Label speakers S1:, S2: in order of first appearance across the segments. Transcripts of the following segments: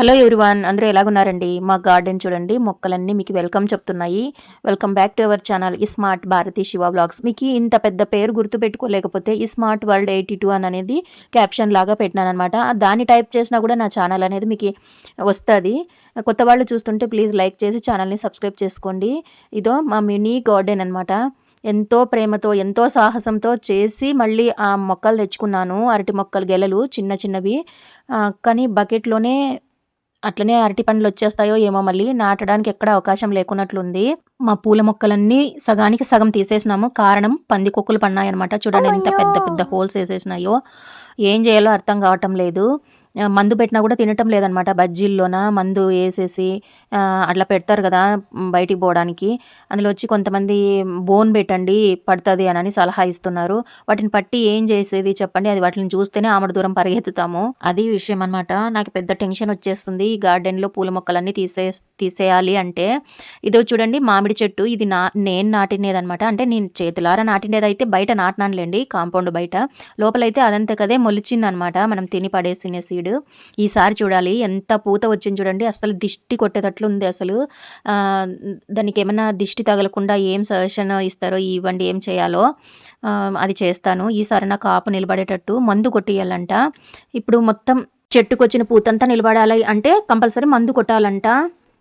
S1: Hello everyone అందరూ ఎలాగున్నారండి? మా garden చూడండి మొక్కలన్నీ మీకు వెల్కమ్ చెప్తున్నాయి. Welcome back to our channel ఈ స్మార్ట్ భారతి శివ బ్లాగ్స్ మీకు ఇంత పెద్ద పేరు గుర్తు పెట్టుకోలేకపోతే ఈ స్మార్ట్ వరల్డ్ ఎయిటీ టూ అని అనేది క్యాప్షన్ లాగా పెట్టినాను అనమాట దాన్ని టైప్ చేసినా కూడా నా ఛానల్ అనేది మీకు వస్తుంది. కొత్త వాళ్ళు చూస్తుంటే ప్లీజ్ లైక్ చేసి ఛానల్ని సబ్స్క్రైబ్ చేసుకోండి. ఇదో మా మినీ గార్డెన్ అనమాట ఎంతో ప్రేమతో ఎంతో సాహసంతో చేసి మళ్ళీ ఆ మొక్కలు తెచ్చుకున్నాను. అరటి మొక్కలు గెలలు చిన్న చిన్నవి. కానీ బకెట్లోనే అట్లనే అరటి పండ్లు వచ్చేస్తాయో ఏమో మళ్ళీ. నాటడానికి ఎక్కడ అవకాశం లేకున్నట్లుంది. మా పూల మొక్కలన్నీ సగానికి సగం తీసేసినాము. కారణం పందికొక్కులు పన్నాయన్నమాట. చూడండి ఎంత పెద్ద పెద్ద హోల్స్ వేసేసినాయో. ఏం చేయాలో అర్థం కావటం లేదు. మందు పెట్టినా కూడా తినటం లేదనమాట బజ్జీల్లోన మందు వేసేసి అట్లా పెడతారు కదా బయటికి పోవడానికి. అందులో వచ్చి కొంతమంది బోన్ పెట్టండి పడుతుంది అని సలహా ఇస్తున్నారు. వాటిని పట్టి ఏం చేసేది చెప్పండి. అది వాటిని చూస్తేనే ఆమడ దూరం పరిగెత్తుతాము. అది విషయం అనమాట నాకు పెద్ద టెన్షన్ వచ్చేస్తుంది. ఈ గార్డెన్లో పూల మొక్కలన్నీ తీసే తీసేయాలి అంటే. ఇదో చూడండి మామిడి చెట్టు. ఇది నా నేను నాటినేదనమాట అంటే నేను చేతులారా నాటినేది అయితే బయట నాటినానులేండి కాంపౌండ్ బయట. లోపలైతే అదంతా కదే మొలిచిందనమాట మనం తిని పడేసినేసి సీడ్ ఈసారి చూడాలి ఎంత పూత వచ్చింది చూడండి అసలు దిష్టి కొట్టేటట్లు ఉంది అసలు. దానికి ఏమైనా దిష్టి తగలకుండా ఏం సజెషన్ ఇస్తారో ఇవ్వండి ఏం చేయాలో అది చేస్తాను. ఈసారి నా కాపు నిలబడేటట్టు మందు కొట్టియాలంట ఇప్పుడు మొత్తం చెట్టుకొచ్చిన పూతంతా నిలబడాలి అంటే కంపల్సరీ మందు కొట్టాలంట.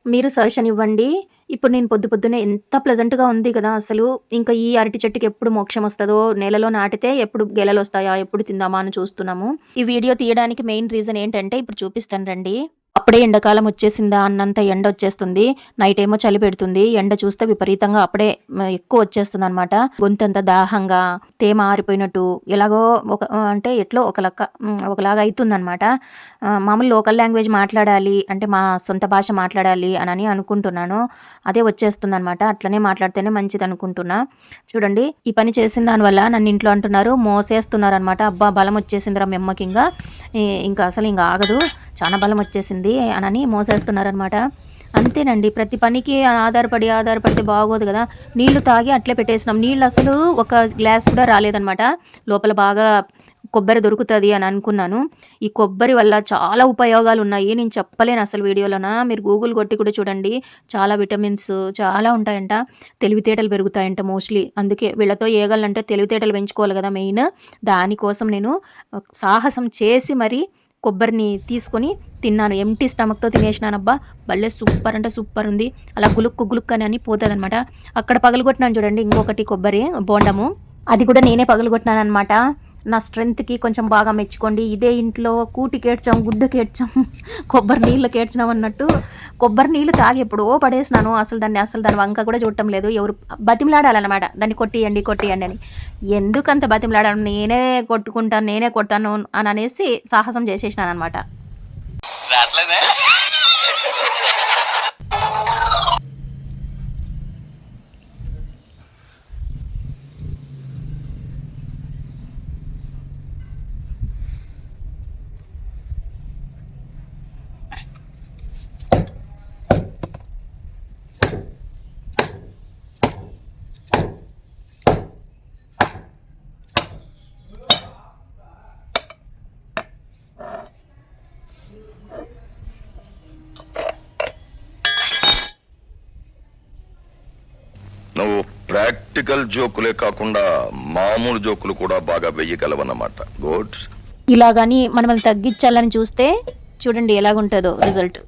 S1: మీరు సజెషన్ ఇవ్వండి. ఇప్పుడు నేను పొద్దు పొద్దునే ఎంత ప్లెజెంట్గా ఉంది కదా అసలు. ఇంకా ఈ అరటి చెట్టుకి ఎప్పుడు మోక్షం వస్తుందో నేలలో నాటితే ఎప్పుడు గెలలు వస్తాయా ఎప్పుడు తిందామా అని చూస్తున్నాము. ఈ వీడియో తీయడానికి మెయిన్ రీజన్ ఏంటంటే ఇప్పుడు చూపిస్తాను రండి. అప్పుడే ఎండాకాలం వచ్చేసిందా అన్నంత ఎండ వచ్చేస్తుంది. నైట్ ఏమో చలి పెడుతుంది. ఎండ చూస్తే విపరీతంగా అప్పుడే ఎక్కువ వచ్చేస్తుంది అనమాట గొంతంత దాహంగా తేమ ఆరిపోయినట్టు ఎలాగో ఒక అంటే ఎట్లో ఒక లక్క ఒకలాగా అవుతుంది అనమాట మామూలు లోకల్ లాంగ్వేజ్ మాట్లాడాలి అంటే మా సొంత భాష మాట్లాడాలి అని అనుకుంటున్నాను. అదే వచ్చేస్తుంది అనమాట అట్లనే మాట్లాడితేనే మంచిది అనుకుంటున్నా. చూడండి ఈ పని చేసిన దానివల్ల నన్ను ఇంట్లో అంటున్నారు మోసేస్తున్నారు అనమాట అబ్బా బలం వచ్చేసిందిరా మెమ్మకి ఇంకా ఇంకా అసలు ఇంకా ఆగదు. చాలా బలం వచ్చేసింది అనని మోసేస్తున్నారనమాట అంతేనండి ప్రతి పనికి ఆధారపడి ఆధారపడితే బాగోదు కదా. నీళ్ళు తాగి అట్లే పెట్టేసినాం. నీళ్ళు అసలు ఒక గ్లాస్ కూడా రాలేదనమాట లోపల బాగా కొబ్బరి దొరుకుతుంది అని అనుకున్నాను. ఈ కొబ్బరి వల్ల చాలా ఉపయోగాలు ఉన్నాయి నేను చెప్పలేను అసలు వీడియోలోన. మీరు గూగుల్ కొట్టి కూడా చూడండి. చాలా విటమిన్స్ చాలా ఉంటాయంట. తెలివితేటలు పెరుగుతాయంట మోస్ట్లీ. అందుకే వీళ్ళతో ఏగలంటే తెలివితేటలు పెంచుకోవాలి కదా మెయిన్. దానికోసం నేను సాహసం చేసి మరి కొబ్బరిని తీసుకొని తిన్నాను. ఎంటీ స్టమక్తో తినేసినానబ్బా. భలే సూపర్ అంటే సూపర్ ఉంది. అలా గులుక్కు గులుక్ అని అని పోతుంది అనమాట అక్కడ పగలగొట్టినాను చూడండి ఇంకొకటి కొబ్బరి బోండము. అది కూడా నేనే పగలగొట్టినాను అనమాట నా స్ట్రెంత్కి కొంచెం బాగా మెచ్చుకోండి. ఇదే ఇంట్లో కూటి కేడ్చాం గుడ్డ కేడ్చాం కొబ్బరి నీళ్ళు కేడ్చినాం అన్నట్టు కొబ్బరి నీళ్ళు తాగి ఎప్పుడో పడేసినాను. అసలు దాన్ని అసలు దాని వంక కూడా చూడటం లేదు. ఎవరు బతిమలాడాలన్నమాట. దాన్ని కొట్టియండి కొట్టియండి అని. ఎందుకంత బతిమలాడాను? నేనే కొట్టుకుంటాను నేనే కొడతాను అని అనేసి సాహసం చేసేసినాను అనమాట
S2: నువ్వు ప్రాక్టికల్ జోకులే కాకుండా మామూలు జోకులు కూడా బాగా వెయ్యగలవన్నమాట. గుడ్
S1: ఇలాగని మనల్ని తగ్గించాలని చూస్తే చూడండి ఎలాగుంటుందో రిజల్ట్.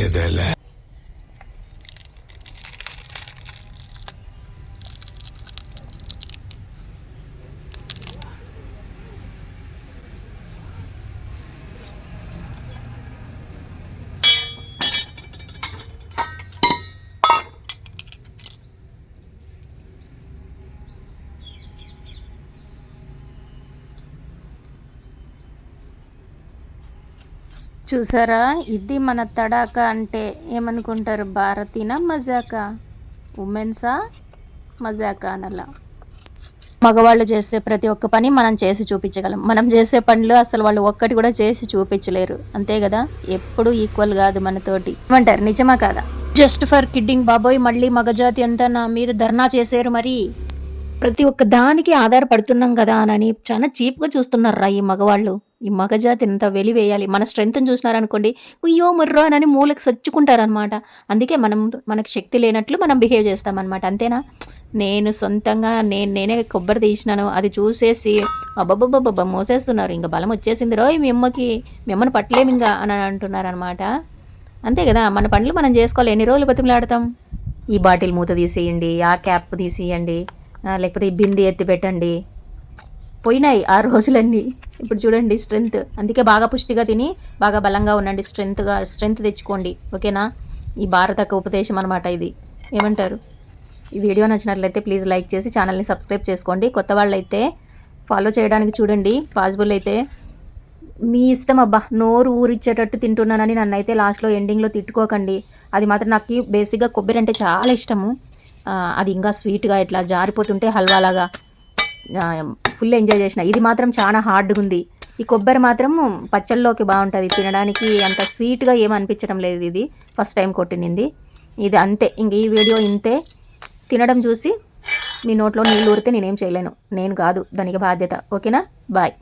S3: Piedele.
S1: చూసారా? ఇది మన తడాక అంటే ఏమనుకుంటారు? భారతీనా మజాకా? ఉమెన్సా మజాకా అనలా మగవాళ్ళు చేసే ప్రతి ఒక్క పని మనం చేసి చూపించగలం. మనం చేసే పనులు అసలు వాళ్ళు ఒక్కటి కూడా చేసి చూపించలేరు. అంతే కదా? ఎప్పుడు ఈక్వల్ కాదు మనతోటి. ఏమంటారు? నిజమా కాదా? జస్ట్ ఫర్ కిడ్డింగ్ బాబోయ్ మళ్ళీ మగజాతి అంతా నా మీద ధర్నా చేశారు మరి. ప్రతి ఒక్క దానికి ఆధారపడుతున్నాం కదా అని చాలా చీప్గా చూస్తున్నారా ఈ మగవాళ్ళు. ఈ మగజాతి ఎంత వెలివేయాలి? మన స్ట్రెంగ్త్ని చూసినారనుకోండి ఉయ్యో ముర్రో అని మూలకి సచ్చుకుంటారనమాట అందుకే మనం మనకు శక్తి లేనట్లు మనం బిహేవ్ చేస్తామన్నమాట. అంతేనా? నేను సొంతంగా నేను నేనే కొబ్బరి తీసినాను అది చూసేసి అబ్బబ్బబ్బబ్బ మోసేస్తున్నారు. ఇంకా బలం వచ్చేసింది రోయ్ మీ అమ్మకి మీ పట్టలేము ఇంకా అని అంటున్నారనమాట అంతే కదా? మన పనులు మనం చేసుకోవాలి. ఎన్ని రోజులు బతిమలాడతాం? ఈ బాటిల్ మూత తీసేయండి ఆ క్యాప్ తీసేయండి లేకపోతే ఈ బింది ఎత్తి పెట్టండి. పోయినాయి ఆ రోజులన్నీ. ఇప్పుడు చూడండి స్ట్రెంగ్త్. అందుకే బాగా పుష్టిగా తిని బాగా బలంగా ఉండండి. స్ట్రెంగ్త్గా స్ట్రెంగ్త్ తెచ్చుకోండి. ఓకేనా? ఈ భారతక ఉపదేశం అనమాట ఇది. ఏమంటారు? ఈ వీడియో నచ్చినట్లయితే ప్లీజ్ లైక్ చేసి ఛానల్ని సబ్స్క్రైబ్ చేసుకోండి. కొత్త వాళ్ళైతే ఫాలో చేయడానికి చూడండి. పాసిబుల్ అయితే మీ ఇష్టం అబ్బా. నోరు ఊరిచ్చేటట్టు తింటున్నానని నన్ను అయితే లాస్ట్లో ఎండింగ్లో తిట్టుకోకండి. అది మాత్రం నాకు బేసిక్గా కొబ్బరి అంటే చాలా ఇష్టము. అది ఇంకా స్వీట్గా ఇట్లా జారిపోతుంటే హల్వాలాగా. ఫుల్ ఎంజాయ్ చేసిన. ఇది మాత్రం చాలా హార్డ్గా ఉంది ఈ కొబ్బరి మాత్రం పచ్చళ్ళలోకి బాగుంటుంది. తినడానికి అంత స్వీట్గా ఏమనిపించడం లేదు ఇది. ఫస్ట్ టైం కొట్టినింది. ఇది అంతే. ఇంక ఈ వీడియో ఇంతే. తినడం చూసి మీ నోట్లో నీళ్ళు ఊరితే నేనేం చేయలేను. నేను కాదు. దానికి బాధ్యత. ఓకేనా? బాయ్